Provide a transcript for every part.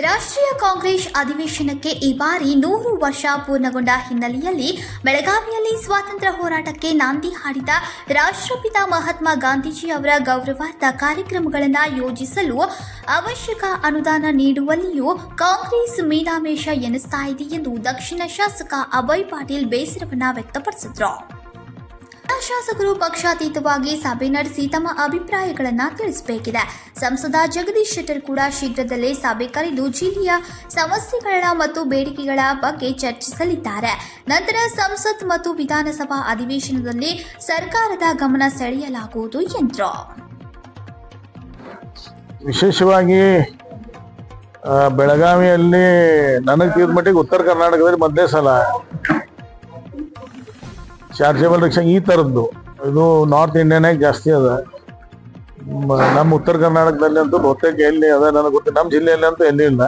ರಾಷ್ಟ್ರೀಯ ಕಾಂಗ್ರೆಸ್ ಅಧಿವೇಶನಕ್ಕೆ ಈ ಬಾರಿ ನೂರು ವರ್ಷ ಪೂರ್ಣಗೊಂಡ ಹಿನ್ನೆಲೆಯಲ್ಲಿ ಬೆಳಗಾವಿಯಲ್ಲಿ ಸ್ವಾತಂತ್ರ್ಯ ಹೋರಾಟಕ್ಕೆ ನಾಂದಿ ಹಾಡಿದ ರಾಷ್ಟ್ರಪಿತ ಮಹಾತ್ಮ ಗಾಂಧೀಜಿ ಅವರ ಗೌರವಾರ್ಥ ಕಾರ್ಯಕ್ರಮಗಳನ್ನು ಯೋಜಿಸಲು ಅವಶ್ಯಕ ಅನುದಾನ ನೀಡುವಲ್ಲಿಯೂ ಕಾಂಗ್ರೆಸ್ ಮೀನಾಮೇಷ ಎನಿಸ್ತಾ ಇದೆ ಎಂದು ದಕ್ಷಿಣ ಶಾಸಕ ಅಭಯ್ ಪಾಟೀಲ್ ಬೇಸರವನ್ನ ವ್ಯಕ್ತಪಡಿಸಿದರು. ಶಾಸಕರು ಪಕ್ಷಾತೀತವಾಗಿ ಸಭೆ ನಡೆಸಿ ತಮ್ಮ ಅಭಿಪ್ರಾಯಗಳನ್ನು ತಿಳಿಸಬೇಕಿದೆ. ಸಂಸದ ಜಗದೀಶ್ ಶೆಟ್ಟರ್ ಕೂಡ ಶೀಘ್ರದಲ್ಲೇ ಸಭೆ ಕರೆದು ಜಿಲ್ಲೆಯ ಸಮಸ್ಯೆಗಳ ಮತ್ತು ಬೇಡಿಕೆಗಳ ಬಗ್ಗೆ ಚರ್ಚಿಸಲಿದ್ದಾರೆ. ನಂತರ ಸಂಸತ್ ಮತ್ತು ವಿಧಾನಸಭಾ ಅಧಿವೇಶನದಲ್ಲಿ ಸರ್ಕಾರದ ಗಮನ ಸೆಳೆಯಲಾಗುವುದು ಎಂದರು. ವಿಶೇಷವಾಗಿ ಬೆಳಗಾವಿಯಲ್ಲಿ ನನಗೆ ಮಟ್ಟಿಗೆ ಉತ್ತರ ಕರ್ನಾಟಕದಲ್ಲಿ ಮೊದಲೇ ಸಲ ಚಾರ್ಜಬಲ್ ರಿಕ್ಷಾ ಈ ಥರದ್ದು ಇದು ನಾರ್ತ್ ಇಂಡಿಯನಾಗ ಜಾಸ್ತಿ ಅದ. ನಮ್ಮ ಉತ್ತರ ಕರ್ನಾಟಕದಲ್ಲಿ ಅಂತೂ ಬಹುತೇಕ ಎಲ್ಲಿ ಅದ ನನಗೆ ಗೊತ್ತಿಲ್ಲ ನಮ್ಮ ಜಿಲ್ಲೆಯಲ್ಲಿ ಅಂತೂ ಎಲ್ಲಿ ಇಲ್ಲ.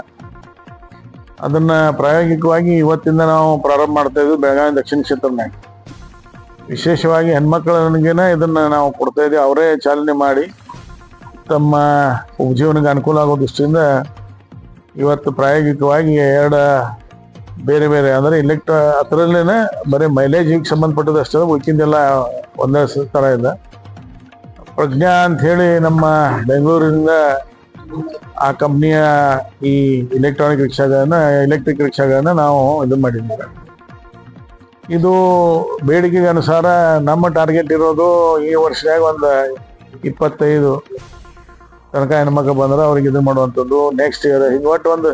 ಅದನ್ನ ಪ್ರಾಯೋಗಿಕವಾಗಿ ಇವತ್ತಿಂದ ನಾವು ಪ್ರಾರಂಭ ಮಾಡ್ತಾ ಇದ್ವಿ ಬೆಳಗಾವಿ ದಕ್ಷಿಣ ಕ್ಷೇತ್ರನಾಗ ವಿಶೇಷವಾಗಿ ಹೆಣ್ಮಕ್ಳಿಗೆನ ಇದನ್ನ ನಾವು ಕೊಡ್ತಾ ಇದ್ದೀವಿ ಅವರೇ ಚಾಲನೆ ಮಾಡಿ ತಮ್ಮ ಉಪಜೀವನಕ್ಕೆ ಅನುಕೂಲ ಆಗೋ ದೃಷ್ಟಿಯಿಂದ ಇವತ್ತು ಪ್ರಾಯೋಗಿಕವಾಗಿ ಎರಡು ಬೇರೆ ಬೇರೆ ಅಂದರೆ ಇಲೆಕ್ಟ್ ಅದರಲ್ಲೇ ಬರೀ ಮೈಲೇಜಿಗೆ ಸಂಬಂಧಪಟ್ಟದಷ್ಟೇ ಉಳ್ಕಿಂದೆಲ್ಲ ಒಂದೇ ಥರ ಇದೆ. ಪ್ರಜ್ಞಾ ಅಂತ ಹೇಳಿ ನಮ್ಮ ಬೆಂಗಳೂರಿಂದ ಆ ಕಂಪ್ನಿಯ ಈ ಇಲೆಕ್ಟ್ರಾನಿಕ್ ರಿಕ್ಷಾಗಳನ್ನ ಎಲೆಕ್ಟ್ರಿಕ್ ರಿಕ್ಷಾಗಳನ್ನ ನಾವು ಇದು ಮಾಡಿದ್ದೀವಿ. ಇದು ಬೇಡಿಕೆಗೆ ಅನುಸಾರ ನಮ್ಮ ಟಾರ್ಗೆಟ್ ಇರೋದು ಈ ವರ್ಷದಾಗ ಒಂದು ಇಪ್ಪತ್ತೈದು ತನಕ ಹೆಣ್ಮಕ್ಳು ಬಂದ್ರೆ ಅವ್ರಿಗೆ ಇದು ಮಾಡುವಂಥದ್ದು. ನೆಕ್ಸ್ಟ್ ಇಯರ್ ಹಿಂಗೆ ಒಟ್ಟು ಒಂದು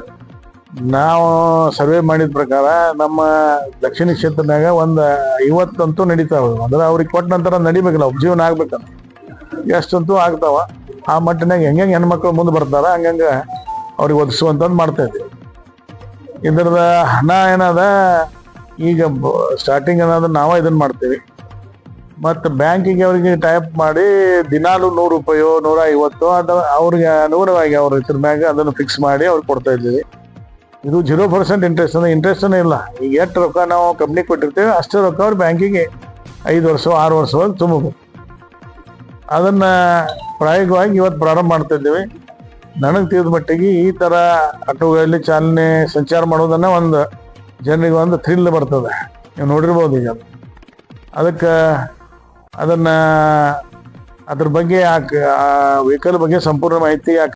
ನಾವು ಸರ್ವೆ ಮಾಡಿದ ಪ್ರಕಾರ ನಮ್ಮ ದಕ್ಷಿಣ ಕ್ಷೇತ್ರದಾಗ ಒಂದು ಐವತ್ತಂತೂ ನಡೀತಾವ ಅಂದ್ರೆ ಅವ್ರಿಗೆ ಕೊಟ್ಟ ನಂತರ ನಡಿಬೇಕಲ್ಲ ಜೀವನ ಆಗ್ಬೇಕಲ್ಲ ಎಷ್ಟಂತೂ ಆಗ್ತಾವ. ಆ ಮಟ್ಟಿನಾಗ ಹೆಂಗೆ ಹೆಣ್ಮಕ್ಳು ಮುಂದೆ ಬರ್ತಾರ, ಹಂಗಂಗ ಅವ್ರಿಗೆ ಒದಿಸುವಂಥದ್ದು ಮಾಡ್ತಾ ಇದ್ವಿ. ಇದ್ರದ ಹಣ ಏನದ, ಈಗ ಸ್ಟಾರ್ಟಿಂಗ್ ಏನಾದ್ರೂ ನಾವೇ ಇದನ್ನ ಮಾಡ್ತೀವಿ. ಮತ್ತು ಬ್ಯಾಂಕಿಗೆ ಅವರಿಗೆ ಟೈಪ್ ಮಾಡಿ ದಿನಾಲು ನೂರು ರೂಪಾಯೋ, ನೂರ ಐವತ್ತು ಅಥವಾ ಅವ್ರಿಗೆ ಅನುಗುಣವಾಗಿ ಅವ್ರ ಹೆಸರು ಮ್ಯಾಗ ಅದನ್ನು ಫಿಕ್ಸ್ ಮಾಡಿ ಅವ್ರಿಗೆ ಕೊಡ್ತಾ ಇದ್ದೀವಿ ಇದು ಜೀರೋ ಪರ್ಸೆಂಟ್ ಇಂಟ್ರೆಸ್ಟ್ ಅಂದ್ರೆ ಇಂಟ್ರೆಸ್ಟನೇ ಇಲ್ಲ. ಈಗ ಎಷ್ಟು ರೊಕ್ಕ ನಾವು ಕಂಪ್ನಿ ಕೊಟ್ಟಿರ್ತೇವೆ, ಅಷ್ಟು ರೊಕ್ಕ ಅವ್ರು ಬ್ಯಾಂಕಿಗೆ ಐದು ವರ್ಷ, ಆರು ವರ್ಷವಾಗಿ ತುಂಬಬೇಕು ಅದನ್ನ ಪ್ರಾಯೋಗಿಕವಾಗಿ ಇವತ್ತು ಪ್ರಾರಂಭ ಮಾಡ್ತಾ ಇದ್ದೇವೆ. ನನಗೆ ತಿಳಿದ ಮಟ್ಟಿಗೆ ಈ ಥರ ಆಟೋಗಳಲ್ಲಿ ಚಾಲನೆ, ಸಂಚಾರ ಮಾಡೋದನ್ನ ಒಂದು ಜನರಿಗೆ ಒಂದು ಥ್ರಿಲ್ ಬರ್ತದೆ. ನೀವು ನೋಡಿರ್ಬೋದು ಈಗ. ಅದಕ್ಕೆ ಅದನ್ನ ಅದ್ರ ಬಗ್ಗೆ ಆ ವೆಹಿಕಲ್ ಬಗ್ಗೆ ಸಂಪೂರ್ಣ ಮಾಹಿತಿ